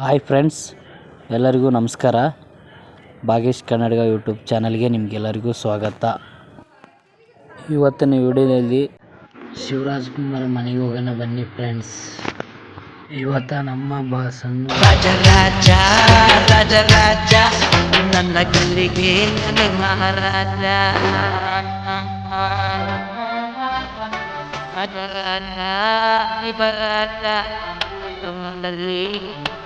Hi friends, ಎಲ್ಲರಿಗೂ ನಮಸ್ಕಾರ. ಭಾಗೇಶ್ ಕನ್ನಡಿಗ YouTube ಚಾನಲ್ಗೆ ನಿಮಗೆಲ್ಲರಿಗೂ ಸ್ವಾಗತ. ಇವತ್ತಿನ ವಿಡಿಯೋದಲ್ಲಿ ಶಿವರಾಜ್ ಕುಮಾರ್ ಮನೆಗೆ ಹೋಗೋಣ ಬನ್ನಿ ಫ್ರೆಂಡ್ಸ್. ಇವತ್ತ ನಮ್ಮ ಬಾಸನ್ನು ರಾಜ ರಾಜ ರಾಜ ನನ್ನ ಕಲ್ಲಿಗೆ ಮಹಾರಾಜ. ರಾಜ ರೋಜ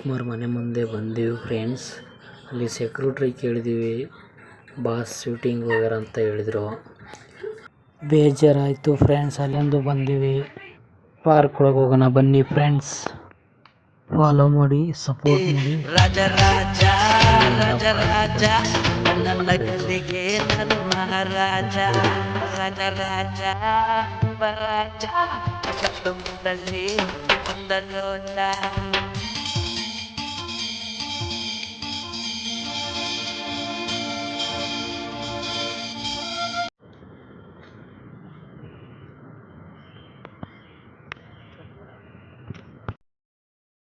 ಕುಮಾರ್ ಮನೆ ಮುಂದೆ ಬಂದೀವಿ ಫ್ರೆಂಡ್ಸ್ ಅಲ್ಲಿ ಸೆಕ್ಯೂರಿಟ್ರಿ ಕೇಳಿದೀವಿ ಬಾಸ್ ಶೂಟಿಂಗ್ ಹೋಗ್ಯಾರ ಅಂತ ಹೇಳಿದರು. ಬೇಜಾರಾಯಿತು ಫ್ರೆಂಡ್ಸ್ ಅಲ್ಲಿಂದು ಬಂದೀವಿ. ಪಾರ್ಕ್ ಒಳಗೆ ಹೋಗೋಣ ಬನ್ನಿ ಫ್ರೆಂಡ್ಸ್ ಫಾಲೋ ಮಾಡಿ ಸಪೋರ್ಟ್ ಮಾಡಿ. ರಾಜ ರಾಜ ರಾಜ ರಾಜ ನನ್ನ ಗಲ್ಲಿಗೆ ನನ್ನ ಮಹಾರಾಜ. ರಾಜ ರಾಜ ಮುಂದಲ್ಲಿ ಮುಂದಲ್ಲೋದ